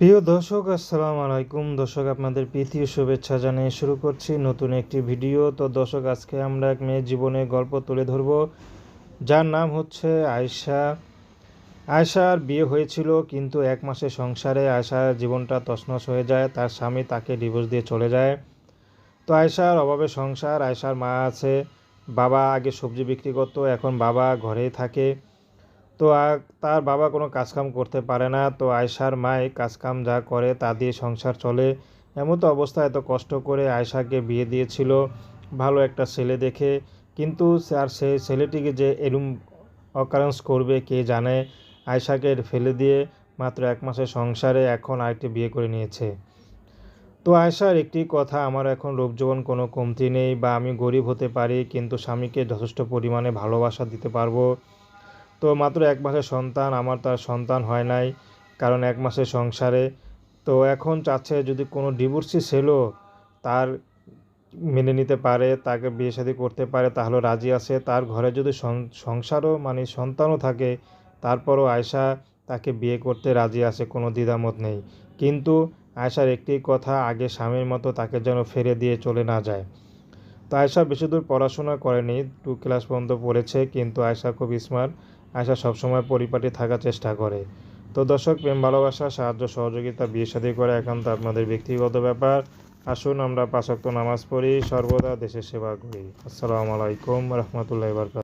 প্রিয় দর্শক, আসসালামু আলাইকুম। দর্শক, আপনাদের প্রীতি শুভেচ্ছা জানিয়ে শুরু করছি নতুন একটি ভিডিও। তো দর্শক, আজকে আমরা এক মেয়ের জীবনের গল্প তুলে ধরব। যার নাম হচ্ছে আয়শা। আয়শার বিয়ে হয়েছিল কিন্তু এক মাসে সংসারে আয়শার জীবনটা তছনছ হয়ে যায়। তার স্বামী তাকে ডিভোর্স দিয়ে চলে যায়। তো আয়শার অভাবে সংসার, আয়শার মা আছে, বাবা আগে সবজি বিক্রি করতো, এখন বাবা ঘরেই থাকে। তো তার বাবা কোনো কাজকাম করতে পারে না। তো আয়শার মাই কাজকাম যা করে তা দিয়ে সংসার চলে। এমন তো অবস্থায় এত কষ্ট করে আয়শাকে বিয়ে দিয়েছিল। ভালো একটা ছেলে দেখে। কিন্তু আর সে ছেলেটিকে যে এরম অকারেন্স করবে কে জানে? আয়শাকে ফেলে দিয়ে মাত্র এক মাসের সংসারে এখন আরেকটি বিয়ে করে নিয়েছে। তো আয়শার একটি কথা, আমার এখন রূপজীবন কোনো কমতি নেই বা আমি গরিব হতে পারি, কিন্তু স্বামীকে যথেষ্ট পরিমাণে ভালোবাসা দিতে পারব। তো মাত্র এক মাসের সন্তান, আমার তার সন্তান হয় নাই, কারণ এক মাসের সংসারে। তো এখন চাচ্ছে যদি কোনো ডিভোর্সি ছেলেও তার মেনে নিতে পারে, তাকে বিয়ে শাদী করতে পারে, তাহলে রাজি আছে। তার ঘরে যদি সংসারও মানে সন্তানও থাকে, তারপরও আয়শা তাকে বিয়ে করতে রাজি আছে, কোনো দ্বিধামত নেই। কিন্তু আয়শার একটি কথা, আগে স্বামীর মতো তাকে যেন ফেরে দিয়ে চলে না যায়। তো আয়শা বেশি দূর পড়াশোনা করেনি, টু ক্লাস পর্যন্ত পড়েছে, কিন্তু আয়শা খুব স্মার্ট আয়শা সবসময় পরিপাটি থাকার চেষ্টা করে। তো দর্শক, প্রেম, ভালোবাসা, সাহায্য, সহযোগিতা, বিয়ে শাদী করে একান্ত আপনাদের ব্যক্তিগত ব্যাপার। আসুন আমরা পাঁচক্ত নামাজ পড়ি, সর্বদা দেশের সেবা করি। আসসালামু আলাইকুম, রহমতুল্লাহ বরকাত